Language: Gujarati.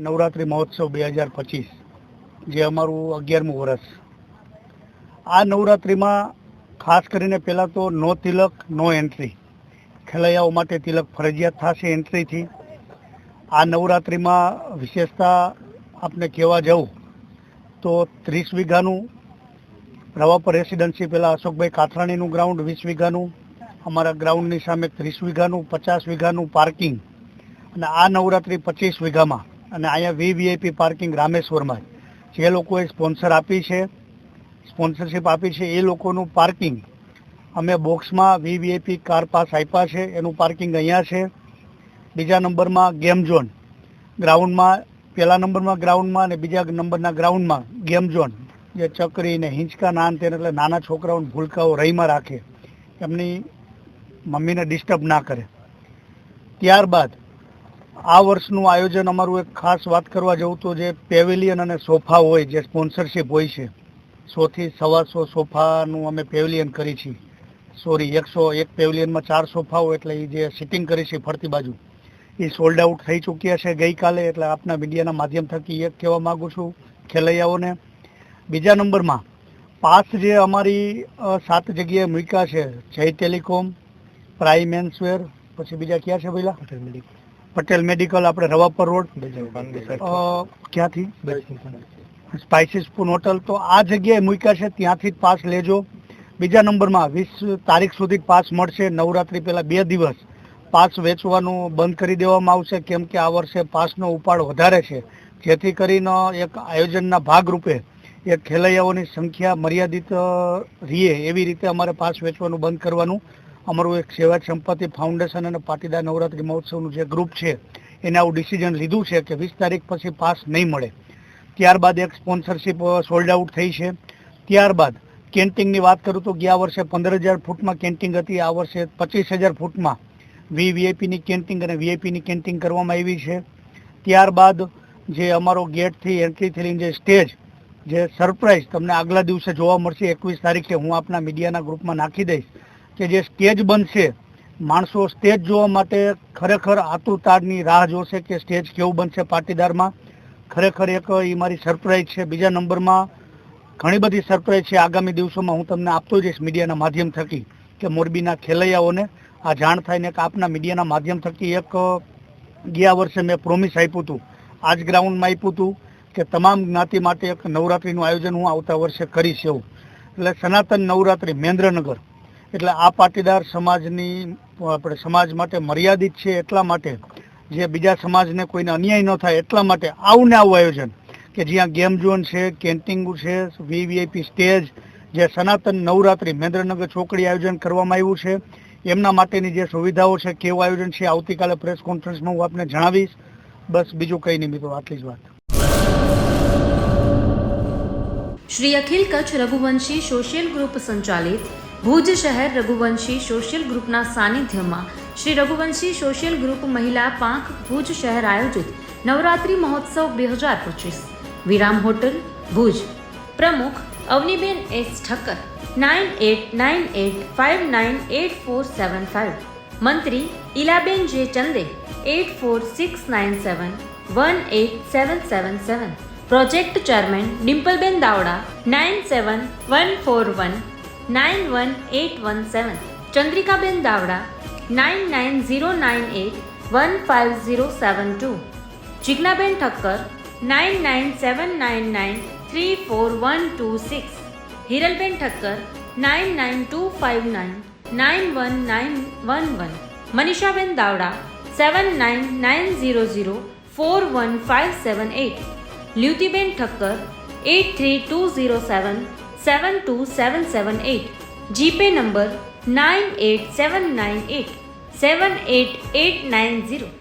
નવરાત્રિ મહોત્સવ બે હજાર પચીસ, જે અમારું અગિયારમું વર્ષ. આ નવરાત્રિમાં ખાસ કરીને પહેલાં તો નો તિલક, નો એન્ટ્રી. ખેલૈયાઓ માટે તિલક ફરજિયાત થશે એન્ટ્રીથી. આ નવરાત્રિમાં વિશેષતા આપને કહેવા જાઉં તો ત્રીસ વીઘાનું રવાપર રેસિડન્સી પહેલાં અશોકભાઈ કાથરાણીનું ગ્રાઉન્ડ, વીસ વીઘાનું. અમારા ગ્રાઉન્ડની સામે ત્રીસ વીઘાનું, પચાસ વીઘાનું પાર્કિંગ. અને આ નવરાત્રિ પચીસ વીઘામાં અને અહીંયા વીવીઆઈપી પાર્કિંગ રામેશ્વરમાં જે લોકોએ સ્પોન્સર આપી છે, સ્પોન્સરશિપ આપી છે, એ લોકોનું પાર્કિંગ અમે બોક્સમાં વીવીઆઈપી કાર પાસ આપ્યા છે. એનું પાર્કિંગ અહીંયા છે. બીજા નંબરમાં ગેમ ઝોન. ગ્રાઉન્ડમાં, પહેલા નંબરમાં ગ્રાઉન્ડમાં અને બીજા નંબરના ગ્રાઉન્ડમાં ગેમ ઝોન. જે ચકરી ને હિંચકા નાન તેને એટલે નાના છોકરાઓને ભૂલકાઓ રહીમાં રાખે. એમની મમ્મીને ડિસ્ટર્બ ના કરે. ત્યારબાદ આ વર્ષનું આયોજન અમારું એક ખાસ વાત કરવા જવું તો જે પેવેલિયન અને સોફા હોય, જે સ્પોન્સરશિપ હોય છે, સોથી સવાસો સોફાનું અમે પેવેલિયન કરી છીએ. સોરી એકસો એક પેવેલિયનમાં ચાર સોફાઓ એટલે એ જે સિટિંગ કરી છે ફરતી બાજુ એ સોલ્ડ આઉટ થઈ ચૂક્યા છે ગઈકાલે, એટલે આપના મીડિયાના માધ્યમ થકી એક કહેવા માગું છું ખેલૈયાઓને. બીજા નંબરમાં, પાસ જે અમારી સાત જગ્યાએ મૂક્યા છે, જય ટેલિકોમ, પ્રાઇમ એન્સવેર પછી બીજા ક્યાં છે પેલા પટેલ મેડિકલ આપણે રવાપર રોડ. ક્યાંથી? સ્પાઇસી સ્પૂન હોટલ તો આ જગ્યાએ મૂક્યા છે ત્યાંથી જ પાસ લેજો. બીજા નંબરમાં વીસ તારીખ સુધી પાસ મળશે. નવરાત્રી પહેલા બે દિવસ પાસ વેચવાનું બંધ કરી દેવામાં આવશે. કેમ કે આ વર્ષે પાસનો ઉપાડ વધારે છે. જેથી કરીને એક આયોજનના ભાગરૂપે એક ખેલૈયાઓની સંખ્યા મર્યાદિત રહીએ એવી રીતે અમારે પાસ વેચવાનું બંધ કરવાનું અમારું એક સેવા સંપત્તિ ફાઉન્ડેશન અને પાટીદાર નવરાત્રી મહોત્સવનું જે ગ્રુપ છે, એને આવું ડિસિઝન લીધું છે કે વીસ તારીખ પછી પાસ નહીં મળે. ત્યારબાદ એક સ્પોન્સરશિપ સોલ્ડ આઉટ થઈ છે. ત્યારબાદ કેન્ટિંગની વાત કરું તો ગયા વર્ષે પંદર હજાર ફૂટમાં કેન્ટિંગ હતી, આ વર્ષે પચીસ હજાર ફૂટમાં વી વીઆઈપીની કેન્ટિંગ અને વીઆઈપીની કેન્ટિંગ કરવામાં આવી છે. ત્યારબાદ જે અમારો ગેટથી એન્ટ્રીથી લઈને જે સ્ટેજ જે સરપ્રાઇઝ તમને આગલા દિવસે જોવા મળશે, એકવીસ તારીખે હું આપના મીડિયાના ગ્રુપમાં નાખી દઈશ. કે જે સ્ટેજ બનશે, માણસો સ્ટેજ જોવા માટે ખરેખર આતુરતાની રાહ જોશે કે સ્ટેજ કેવું બનશે પાટીદારમાં. ખરેખર એક એ મારી સરપ્રાઈઝ છે. બીજા નંબરમાં ઘણી બધી સરપ્રાઇઝ છે. આગામી દિવસોમાં હું તમને આપતો જઈશ મીડિયાના માધ્યમ થકી કે મોરબીના ખેલૈયાઓને. આ જાણ થાય ને કે આપના મીડિયાના માધ્યમ થકી એક, ગયા વર્ષે મેં પ્રોમિસ આપ્યું હતું. આ જ ગ્રાઉન્ડમાં આપ્યું હતું કે તમામ જ્ઞાતિ માટે એક નવરાત્રિનું આયોજન હું આવતા વર્ષે કરીશ એવું. એટલે સનાતન નવરાત્રિ મેન્દ્રનગર એટલે આ પાટીદાર સમાજની, આપણે સમાજ માટે મર્યાદિત છે એટલા માટે જે બીજા સમાજને કોઈને અન્યાય ન થાય એટલા માટે આવું ને આવું આયોજન કે જ્યાં ગેમ ઝોન છે કેન્ટિંગ છે વીવીઆઈપી સ્ટેજ, જે સનાતન નવરાત્રિ મેન્દ્રનગર ચોકડી આયોજન કરવામાં આવ્યું છે. એમના માટેની જે સુવિધાઓ છે, કેવું આયોજન છે, આવતીકાલે પ્રેસ કોન્ફરન્સમાં હું આપને જણાવીશ. બસ બીજું કંઈ નહીં મિત્રો, આટલી જ વાત. શ્રી અખિલ કચ્છ રઘુવંશી સોશિયલ ગ્રુપ સંચાલિત ભુજ શહેર રઘુવંશી સોશિયલ ગ્રુપના સાનિધ્યમાં શ્રી રઘુવંશી સોશિયલ ગ્રુપ મહિલા પાંખ ભુજ શહેર આયોજિત નવરાત્રિ મહોત્સવ બે હજાર પચીસ. વિરામ હોટલ, ભુજ. પ્રમુખ Avniben S Thakkar nine eight nine eight five nine eight four seven five મંત્રી Ilaben J Chande eight four six nine seven one eight seven seven seven project chairman Dimpalben Davda nine seven one four one nine one eight one seven Chandrikaben Davda nine nine zero nine eight one five zero seven two Jignaben Thakkar nine nine seven nine nine three four one two six Hiralben Thakkar nine nine two five nine nine one nine one one Manishaben Davda seven nine nine zero zero four one five seven eight Lyutiben Thakkar eight three two zero seven 72778. GPay number 98798 78890.